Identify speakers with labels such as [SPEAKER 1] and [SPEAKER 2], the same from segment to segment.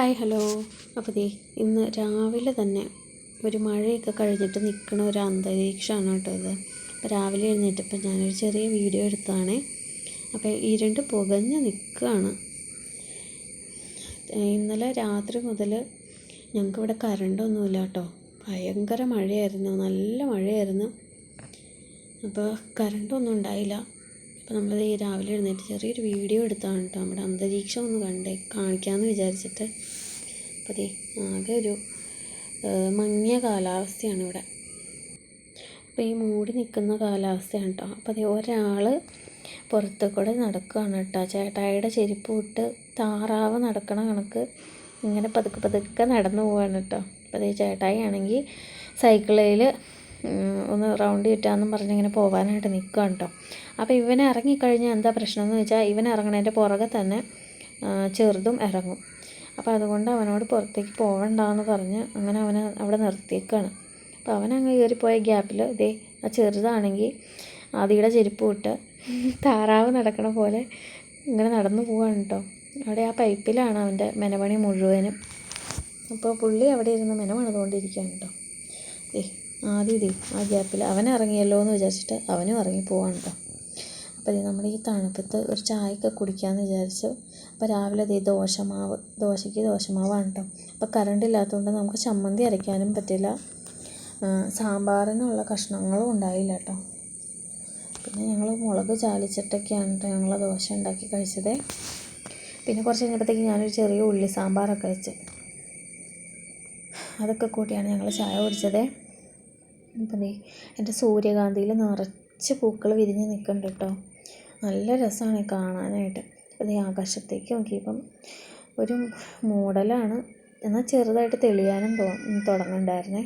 [SPEAKER 1] Hi hello. അപ്പോൾ ദേ ഇന്ന് രാവിലെ തന്നെ ഒരു മഴയൊക്കെ കഴിഞ്ഞിട്ട് നിൽക്കുന്ന ഒരു അന്തരീക്ഷമാണ് കേട്ടോ ഇത്. അപ്പോൾ രാവിലെ എഴുന്നേറ്റപ്പോൾ ഞാനൊരു ചെറിയ വീഡിയോ എടുത്താണ് അപ്പോൾ ഇരുണ്ട് പുകഞ്ഞ് നിൽക്കുകയാണ് ഇന്നലെ രാത്രി മുതൽ ഞങ്ങൾക്കിവിടെ കറണ്ടൊന്നുമില്ല കേട്ടോ. ഭയങ്കര മഴയായിരുന്നു. നല്ല മഴയായിരുന്നു. അപ്പോൾ കറണ്ടൊന്നും ഉണ്ടായില്ല. അപ്പോൾ നമ്മൾ ഈ രാവിലെ എഴുന്നേറ്റ് ചെറിയൊരു വീഡിയോ എടുത്താണ് കേട്ടോ നമ്മുടെ അന്തരീക്ഷം ഒന്ന് കണ്ടേ കാണിക്കാമെന്ന് വിചാരിച്ചിട്ട്. അപ്പോൾ ദേ ആകെ ഒരു മങ്ങിയ കാലാവസ്ഥയാണ് ഇവിടെ. അപ്പോൾ ഈ മൂടി നിൽക്കുന്ന കാലാവസ്ഥയാണ് കേട്ടോ അപ്പോൾ അതേ ഒരാൾ പുറത്തു കൂടെ നടക്കുകയാണ് കേട്ടോ ചേട്ടായിയുടെ ചെരുപ്പ് വിട്ട് താറാവ് നടക്കണ കണക്ക് ഇങ്ങനെ പതുക്കെ പതുക്കെ നടന്നു പോവാണ് കേട്ടോ അപ്പോൾ അതേ ചേട്ടായി ആണെങ്കിൽ സൈക്കിളിൽ ഒന്ന് റൗണ്ട് കിട്ടാന്നും പറഞ്ഞ് ഇങ്ങനെ പോകാനായിട്ട് നിൽക്കുകയാണ് കേട്ടോ അപ്പോൾ ഇവനെ ഇറങ്ങിക്കഴിഞ്ഞാൽ എന്താ പ്രശ്നം എന്ന് വെച്ചാൽ ഇവൻ ഇറങ്ങണതിന്റെ പുറകെ തന്നെ ചെറുതും ഇറങ്ങും. അപ്പോൾ അതുകൊണ്ട് അവനോട് പുറത്തേക്ക് പോകണ്ടെന്ന് പറഞ്ഞ് അങ്ങനെ അവനെ അവിടെ നിർത്തിയേക്കാണ്. അപ്പോൾ അവൻ അങ്ങ് കയറിപ്പോയ ഗ്യാപ്പിൽ ഇതേ ആ ചെറുതാണെങ്കിൽ ആദിയുടെ ചെരുപ്പ് വിട്ട് താറാവ് നടക്കണ പോലെ ഇങ്ങനെ നടന്നു പോവാണ് കേട്ടോ അവിടെ ആ പൈപ്പിലാണ് അവന്റെ മെനപണി മുഴുവനും. അപ്പോൾ പുള്ളി അവിടെ ഇരുന്ന് മെനമണതുകൊണ്ടിരിക്കുകയാണ് കേട്ടോ ഏ ആദ്യം ഇതേ ആ ഗ്യാപ്പിൽ അവൻ ഇറങ്ങിയല്ലോ എന്ന് വിചാരിച്ചിട്ട് അവനും ഇറങ്ങി പോവാണ് കേട്ടോ അപ്പോൾ ഇത് നമ്മുടെ ഈ തണുപ്പത്ത് ഒരു ചായയൊക്കെ കുടിക്കാമെന്ന് വിചാരിച്ചു അപ്പോൾ രാവിലെ ദേ ദോശമാവ് ദോശയ്ക്ക് ദോശമാവാണ് കേട്ടോ അപ്പോൾ കറണ്ട് ഇല്ലാത്തതുകൊണ്ട് നമുക്ക് ചമ്മന്തി അരയ്ക്കാനും പറ്റില്ല. സാമ്പാറിനുള്ള കഷ്ണങ്ങളും ഉണ്ടായില്ല കേട്ടോ പിന്നെ ഞങ്ങൾ മുളക് ചാലിച്ചിട്ടൊക്കെയാണ് കേട്ടോ ഞങ്ങൾ ദോശ ഉണ്ടാക്കി കഴിച്ചത്. പിന്നെ കുറച്ച് കഴിഞ്ഞപ്പോഴത്തേക്ക് ഞാനൊരു ചെറിയ ഉള്ളി സാമ്പാറൊക്കെ വെച്ച് അതൊക്കെ കൂട്ടിയാണ് ഞങ്ങൾ ചായ കുടിച്ചത്. അപ്പം നീ എന്റെ സൂര്യകാന്തിയിൽ നിറച്ച് പൂക്കൾ വിരിഞ്ഞ് നിൽക്കുന്നുണ്ട് കേട്ടോ. നല്ല രസമാണ് കാണാനായിട്ട്. അത് ആകാശത്തേക്ക് നോക്കിയപ്പം ഒരു മൂടലാണ്. എന്നാൽ ചെറുതായിട്ട് തെളിയാനും തോ തുടങ്ങുന്നുണ്ടായിരുന്നേ.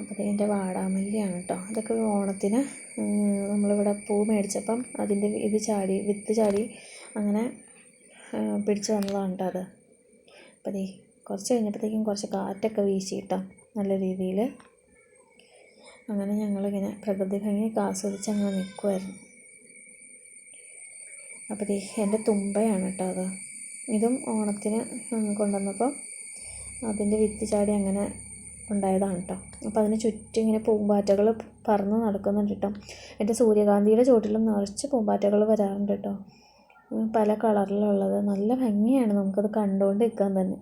[SPEAKER 1] അപ്പോൾ എന്റെ വാടാമല്ലിയാണ് കേട്ടോ. അതൊക്കെ ഓണത്തിന് നമ്മളിവിടെ പൂ മേടിച്ചപ്പം അതിന്റെ ഇത് ചാടി വിത്ത് ചാടി അങ്ങനെ പിടിച്ചു വന്നതാണ് കേട്ടോ അത്. അപ്പോൾ ദേ കുറച്ച് കഴിഞ്ഞപ്പോഴത്തേക്കും കുറച്ച് കാറ്റൊക്കെ വീശി കേട്ടോ. നല്ല രീതിയിൽ അങ്ങനെ ഞങ്ങളിങ്ങനെ പ്രകൃതി ഭംഗിയൊക്കെ ആസ്വദിച്ച് അങ്ങനെ നിൽക്കുമായിരുന്നു അപ്പോൾ ദേ എന്റെ തുമ്പയാണ് കേട്ടോ അത്. ഇതും ഓണത്തിന് കൊണ്ടുവന്നപ്പോൾ അതിന്റെ വിത്ത് ചാടി അങ്ങനെ ഉണ്ടായതാണ് കേട്ടോ. അപ്പോൾ അതിന് ചുറ്റും ഇങ്ങനെ പൂമ്പാറ്റകൾ പറന്ന് നടക്കുന്നുണ്ട് കേട്ടോ. എന്റെ സൂര്യകാന്തിയുടെ ചുവട്ടിലും നിറച്ച് പൂമ്പാറ്റകൾ വരാറുണ്ട് കേട്ടോ. പല കളറിലുള്ളത്. നല്ല ഭംഗിയാണ് നമുക്കത് കണ്ടുകൊണ്ട് നിൽക്കാൻ തന്നെ.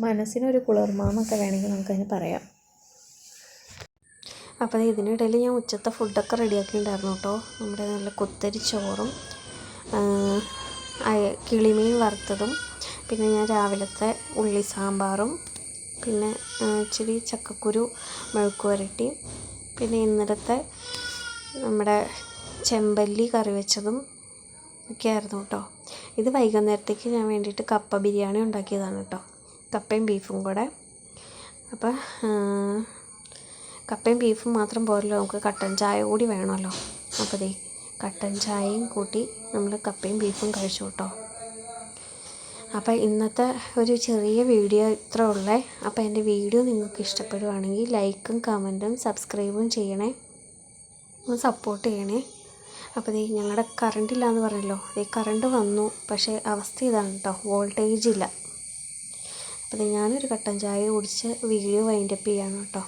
[SPEAKER 1] മനസ്സിനൊരു കുളിർമാന്നൊക്കെ വേണമെങ്കിൽ നമുക്കതിന് പറയാം. അപ്പോൾ ഇതിനിടയിൽ ഞാൻ ഉച്ചത്തെ ഫുഡൊക്കെ റെഡിയാക്കിയിട്ടുണ്ടായിരുന്നു കേട്ടോ. നമ്മുടെ നല്ല കുത്തരി ചോറും കിളിമീൻ വറുത്തതും പിന്നെ ഞാൻ രാവിലത്തെ ഉള്ളി സാമ്പാറും പിന്നെ ഇച്ചിരി ചക്കക്കുരു മെഴുക്ക് വരട്ടി പിന്നെ ഇന്നലത്തെ നമ്മുടെ ചെമ്പല്ലി കറി വെച്ചതും ഒക്കെ ആയിരുന്നു കേട്ടോ. ഇത് വൈകുന്നേരത്തേക്ക് ഞാൻ വേണ്ടിയിട്ട് കപ്പ ബിരിയാണി ഉണ്ടാക്കിയതാണ് കേട്ടോ. കപ്പയും ബീഫും കൂടെ. അപ്പോൾ കപ്പയും ബീഫും മാത്രം പോരല്ലോ. നമുക്ക് കട്ടൻ ചായ കൂടി വേണമല്ലോ. അപ്പോൾ ദേ കട്ടൻ ചായയും കൂട്ടി നമ്മൾ കപ്പയും ബീഫും കഴിച്ചു കേട്ടോ. അപ്പോൾ ഇന്നത്തെ ഒരു ചെറിയ വീഡിയോ ഇത്ര ഉള്ളേ. അപ്പോൾ എന്റെ വീഡിയോ നിങ്ങൾക്ക് ഇഷ്ടപ്പെടുവാണെങ്കിൽ ലൈക്കും കമന്റും സബ്സ്ക്രൈബും ചെയ്യണേ. ഒന്ന് സപ്പോർട്ട് ചെയ്യണേ. അപ്പോൾ ദേ ഞങ്ങളുടെ കറണ്ട് ഇല്ല എന്ന് പറഞ്ഞല്ലോ. ദേ കറണ്ട് വന്നു. പക്ഷേ അവസ്ഥ ഇതാണ് കേട്ടോ. വോൾട്ടേജ് ഇല്ല. അപ്പോൾ ഞാനൊരു കട്ടൻ ചായ കുടിച്ച് വീഡിയോ വൈൻഡപ്പ് ചെയ്യാണ് കേട്ടോ.